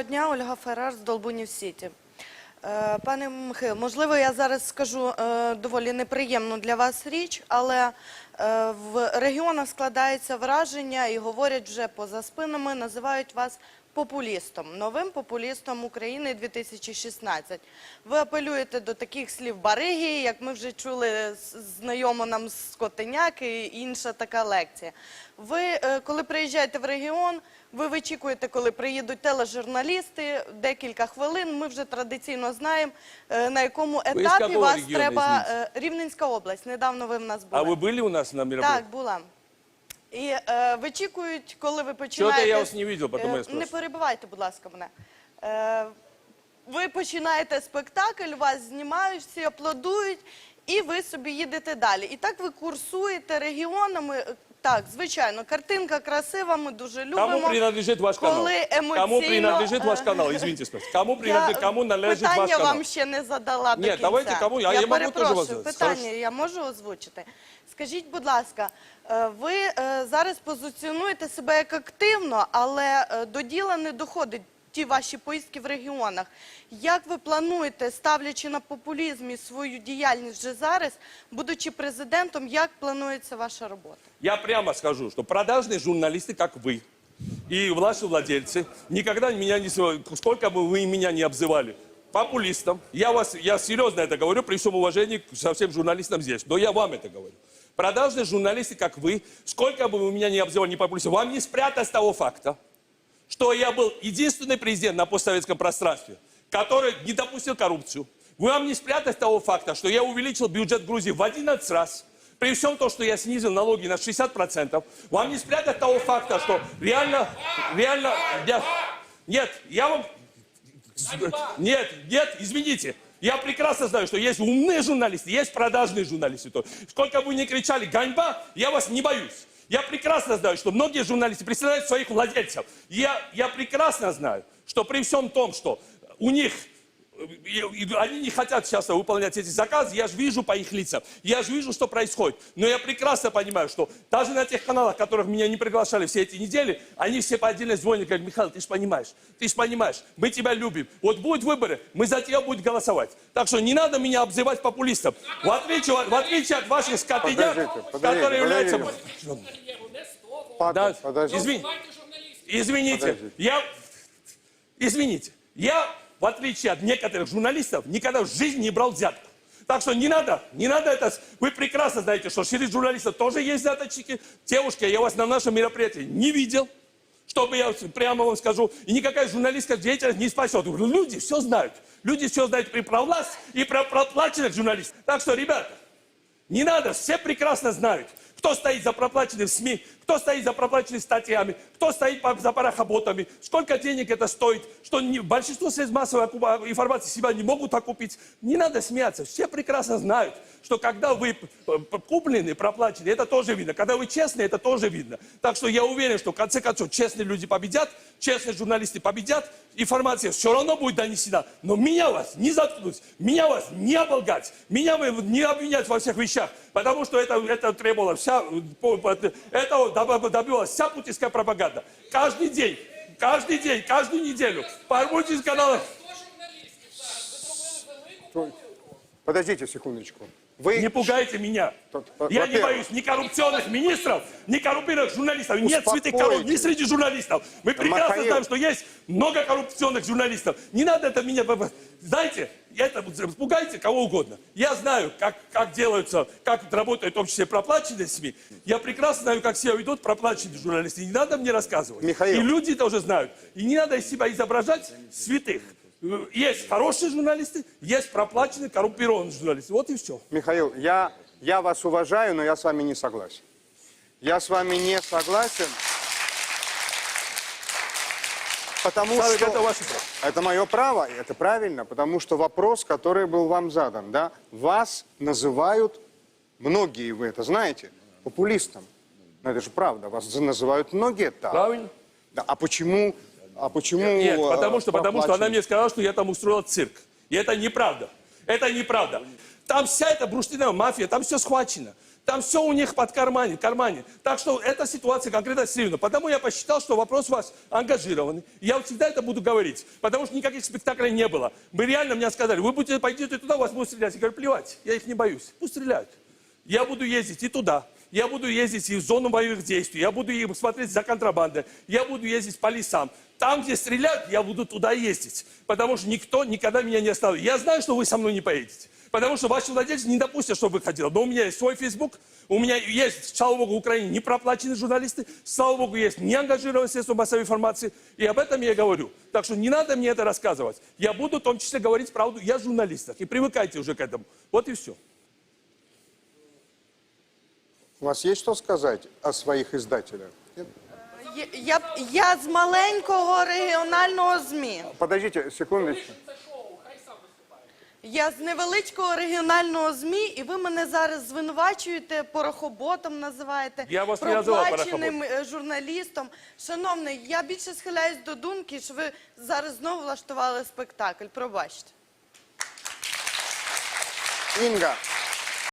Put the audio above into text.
Доброго дня, Ольга Феррар з Долбунів Сіті. Е, Пане Михайло, можливо, я зараз скажу е, доволі неприємну для вас річ, але е, в регіонах складається враження і говорять вже поза спинами, називають вас популістом, новим популістом України 2016. Ви апелюєте до таких слів бариги, як ми вже чули знайомо нам з Котеняк і інша така лекція. Ви, е, коли приїжджаєте в регіон, ви вичікуєте, коли приїдуть тележурналісти, декілька хвилин. Ми вже традиційно знаємо, е, на якому етапі вас треба. е, Рівненська область. Недавно ви в нас були. А вы были у нас на мероприятии? Так, була. І е, вичікують, коли ви починаєте... Чого-то я вас не видел, потому Е, я спрашиваю. Не перебивайте, будь ласка, мене. Е, ви починаєте спектакль, вас знімають, всі аплодують, і ви собі їдете далі. І так ви курсуєте регіонами. Так, звичайно, картинка красива, ми дуже любимо. Кому принадлежит ваш канал? Коли Кому емоційно, принадлежит ваш канал? Извините, спросите. Кому принадлежит, кому належит питання ваш канал? вам ще не задала до Ні, кінця. давайте кому, а я можу теж вас задати. питання я можу озвучити. Скажіть, будь ласка, е, ви е, зараз позиціонуєте себе як активно, але е, до діла не доходить ті ваші поїздки в регіонах. Як ви плануєте, ставлячи на популізм і свою діяльність вже зараз, будучи президентом, як планується ваша робота? Я прямо скажу, что продажные журналисты, как вы, и ваши владельцы, никогда меня не... сво- Сколько бы вы меня не обзывали, популистом, я, вас, я серьезно это говорю, при всем уважении к со всем журналистам здесь, но я вам это говорю. Продажные журналисты, как вы, сколько бы вы меня не обзывали, не популистом, вам не спрятать с того факта, что я был единственный президент на постсоветском пространстве, который не допустил коррупцию. Вы вам не спрятать того факта, что я увеличил бюджет Грузии в 11 раз, при всем том, что я снизил налоги на 60%. Вам не спрятать того факта, что реально, реально, я- нет, я вам, нет, нет, извините. Я прекрасно знаю, что есть умные журналисты, есть продажные журналисты. Сколько бы вы ни кричали «ганьба», я вас не боюсь. Я прекрасно знаю, что многие журналисты представляют своих владельцев. Я, я прекрасно знаю, что при всем том, что у них они не хотят сейчас выполнять эти заказы, я же вижу по их лицам, я же вижу, что происходит. Но я прекрасно понимаю, что даже на тех каналах, которых меня не приглашали все эти недели, они все по отдельности звонят, говорят, Михаил, ты же понимаешь, ты же понимаешь, мы тебя любим. Вот будут выборы, мы за тебя будем голосовать. Так что не надо меня обзывать популистом. В отличие, от- в отличие от ваших подождите, которые являются... подождите. Да, подожди. извини- извините, Подождите. я, извините, я, в отличие от некоторых журналистов, никогда в жизни не брал взятку. Так что не надо, не надо это, вы прекрасно знаете, что среди журналистов тоже есть взяточники. Девушки, я вас на нашем мероприятии не видел, чтобы я прямо вам скажу, и никакая журналистская деятельность не спасет. Люди все знают, люди все знают и про власть, и про проплаченных журналистов. Так что, ребята, не надо, все прекрасно знают, кто стоит за проплаченными СМИ, кто стоит за проплаченными статьями, кто стоит за парохоботами, сколько денег это стоит, что не- большинство средств массовой информации себя не могут окупить. Не надо смеяться, все прекрасно знают, что когда вы п- куплены, проплачены, это тоже видно. Когда вы честные, это тоже видно. Так что я уверен, что в конце концов честные люди победят, честные журналисты победят, информация все равно будет донесена. Но меня вас не заткнуть, меня вас не оболгать, меня вы не обвинять во всех вещах, потому что это, это требовало вся, этого доб- добилась вся путинская пропаганда. Каждый день, каждый день, каждую неделю по путинским каналам Подождите секундочку. Вы... Не пугайте меня. Тут, Я не боюсь ни коррупционных министров, ни коррумпированных журналистов. Нет святых коров ни среди журналистов. Мы прекрасно Михаил. знаем, что есть много коррупционных журналистов. Не надо это меня... Знаете, это пугайте кого угодно. Я знаю, как, как делаются, как работают в том числе проплаченные СМИ. Я прекрасно знаю, как себя ведут проплаченные журналисты. Не надо мне рассказывать. Михаил. И люди тоже знают. И не надо из себя изображать святых. Есть хорошие журналисты, есть проплаченные, коррумпированные журналисты. Вот и все. Михаил, я, я вас уважаю, но я с вами не согласен. Я с вами не согласен. Потому Савик, что... это ваше право. Это мое право, и это правильно, потому что вопрос, который был вам задан, да, вас называют, многие вы это знаете, популистом. Но это же правда, вас называют многие так. Правильно? Да, а почему, а почему... Нет, э, потому что, потому что она мне сказала, что я там устроил цирк. И это неправда. Это неправда. Там вся эта бурштиновая мафия, там все схвачено. Там все у них под кармане, кармане. Так что эта ситуация конкретно серьезна. Потому я посчитал, что вопрос у вас ангажированный. Я вот всегда это буду говорить. Потому что никаких спектаклей не было. Вы реально мне сказали, вы будете пойдете туда, вас будут стрелять. Я говорю, плевать, я их не боюсь. Пусть стреляют. Я буду ездить и туда. Я буду ездить в зону боевых действий. Я буду смотреть за контрабандой. Я буду ездить по лесам. Там, где стреляют, я буду туда ездить. Потому что никто никогда меня не оставит. Я знаю, что вы со мной не поедете. Потому что ваши владельцы не допустят, чтобы вы хотели. Но у меня есть свой Facebook, у меня есть, слава богу, в Украине не проплаченные журналисты, слава богу, есть неангажированные средства массовой информации. И об этом я говорю. Так что не надо мне это рассказывать. Я буду в том числе говорить правду. Я журналист. И привыкайте уже к этому. Вот и все. У вас есть что сказать о своих издателях? Я, я, я з маленького регіонального ЗМІ. Подождите секундочку. Я з невеличкого регіонального ЗМІ, і ви мене зараз звинувачуєте, порохоботом називаєте, Я вас не називав проплаченим е, журналістом. Шановний, я більше схиляюсь до думки, що ви зараз знову влаштували спектакль. Пробачте. Инга,